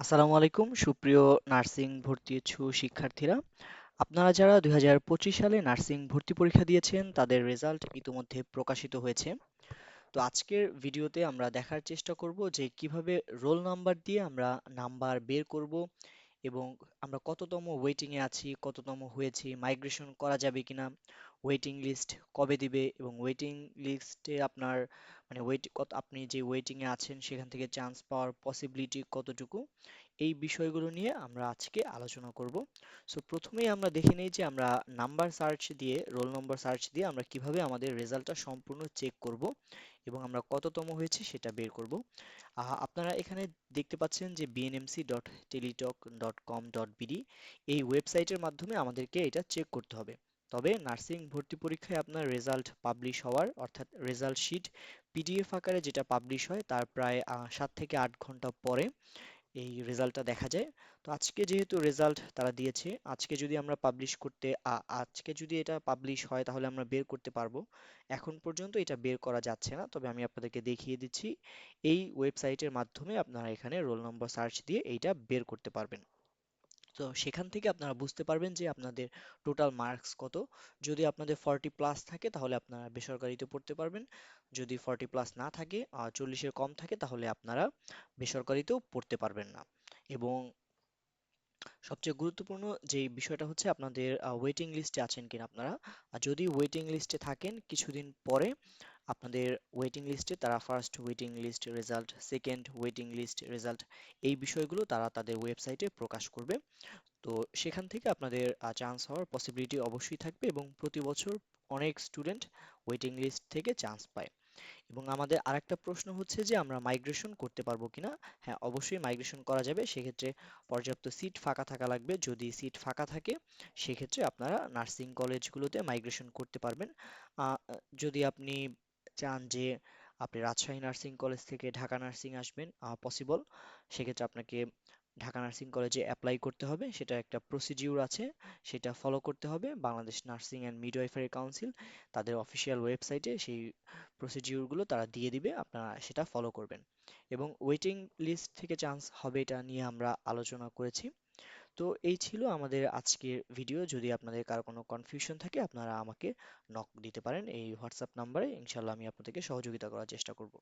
আসসালামু আলাইকুম, সুপ্রিয় নার্সিং ভর্তি ইচ্ছু শিক্ষার্থীরা। আপনারা যারা দুই হাজার পঁচিশ সালে নার্সিং ভর্তি পরীক্ষা দিয়েছেন, তাদের রেজাল্ট ইতিমধ্যে প্রকাশিত হয়েছে। তো আজকের ভিডিওতে আমরা দেখার চেষ্টা করব যে কীভাবে রোল নাম্বার দিয়ে আমরা নাম্বার বের করব এবং আমরা কততম ওয়েটিং এ আছি, কততম হয়েছি মাইগ্রেশন করা যাবে কিনা ওয়েটিং লিস্ট কবে দিবে এবং ওয়েটিং লিস্টে আপনার মানে ওয়েট কত, আপনি যে ওয়েটিং এ আছেন সেখান থেকে চান্স পাওয়ার পসিবিলিটি কতটুকু? এই বিষয়গুলো নিয়ে আমরা আজকে আলোচনা করব। সো প্রথমেই আমরা দেখে নেই যে আমরা নাম্বার সার্চ দিয়ে রোল নম্বর সার্চ দিয়ে আমরা কীভাবে আমাদের রেজাল্টটা সম্পূর্ণ চেক করব এবং আমরা কততম হয়েছে সেটা বের করব। আপনারা এখানে দেখতে পাচ্ছেন যে bnmc.teletalk.com.bd এই ওয়েবসাইটের মাধ্যমে আমাদেরকে এটা চেক করতে হবে। তবে নার্সিং ভর্তি পরীক্ষায় আপনার রেজাল্ট পাবলিশ হওয়ার, অর্থাৎ রেজাল্ট শিট পিডিএফ আকারে যেটা পাবলিশ হয়, তার প্রায় সাত থেকে আট ঘণ্টা পরে এই রেজাল্টটা দেখা যায়। তো আজকে যেহেতু রেজাল্ট তারা দিয়েছে, আজকে যদি আমরা পাবলিশ করতে আজকে যদি এটা পাবলিশ হয় তাহলে আমরা বের করতে পারব। এখন পর্যন্ত এটা বের করা যাচ্ছে না, তবে আমি আপনাদেরকে দেখিয়ে দিচ্ছি। এই ওয়েবসাইটের মাধ্যমে আপনারা এখানে রোল নম্বর সার্চ দিয়ে এইটা বের করতে পারবেন। তো সেখান থেকে আপনারা বুঝতে পারবেন যে আপনাদের টোটাল মার্কস কত। যদি আপনাদের ফর্টি প্লাস থাকে তাহলে আপনারা বেসরকারিতে পড়তে পারবেন। যদি ফর্টি প্লাস না থাকে চল্লিশের কম থাকে তাহলে আপনারা বেসরকারিতেও পড়তে পারবেন না। এবং সবচেয়ে গুরুত্বপূর্ণ যে বিষয়টা হচ্ছে আপনাদের ওয়েটিং লিস্টে আছেন কিনা আপনারা। যদি ওয়েটিং লিস্টে থাকেন, কিছুদিন পরে আপনাদের ওয়েটিং লিস্টে তারা first waiting list result second waiting list result এই বিষয়গুলো তারা তাদের ওয়েবসাইটে প্রকাশ করবে। তো সেখান থেকে আপনাদের চান্স হওয়ার পসিবিলিটি অবশ্যই থাকবে এবং প্রতি বছর অনেক স্টুডেন্ট ওয়েটিং লিস্ট থেকে চান্স পায়। এবং আমাদের আরেকটা প্রশ্ন হচ্ছে যে, আমরা মাইগ্রেশন করতে পারব কিনা? হ্যাঁ অবশ্যই মাইগ্রেশন করা যাবে। সেক্ষেত্রে পর্যাপ্ত সিট ফাঁকা থাকা লাগবে। যদি সিট ফাঁকা থাকে, সেক্ষেত্রে আপনারা নার্সিং কলেজগুলোতে মাইগ্রেশন করতে পারবেন। যদি আপনি চান যে আপনি রাজশাহী নার্সিং কলেজ থেকে ঢাকা নার্সিং আসবেন পসিবল সেক্ষেত্রে আপনাকে ঢাকা নার্সিং কলেজে অ্যাপ্লাই করতে হবে। সেটা একটা প্রসিডিউর আছে, সেটা ফলো করতে হবে। Bangladesh nursing and midwifery council তাদের অফিসিয়াল ওয়েবসাইটে সেই প্রসিডিউরগুলো তারা দিয়ে দিবে, আপনারা সেটা ফলো করবেন। এবং ওয়েটিং লিস্ট থেকে চান্স হবে এটা নিয়ে আমরা আলোচনা করেছি। তো এই ছিল আমাদের আজকের ভিডিও যদি আপনাদের কারও কোনো কনফিউশন থাকে, আপনারা আমাকে নক দিতে পারেন। এই হোয়াটসঅ্যাপ নাম্বারে ইনশাল্লাহ আমি আপনাদেরকে সহযোগিতা করার চেষ্টা করব।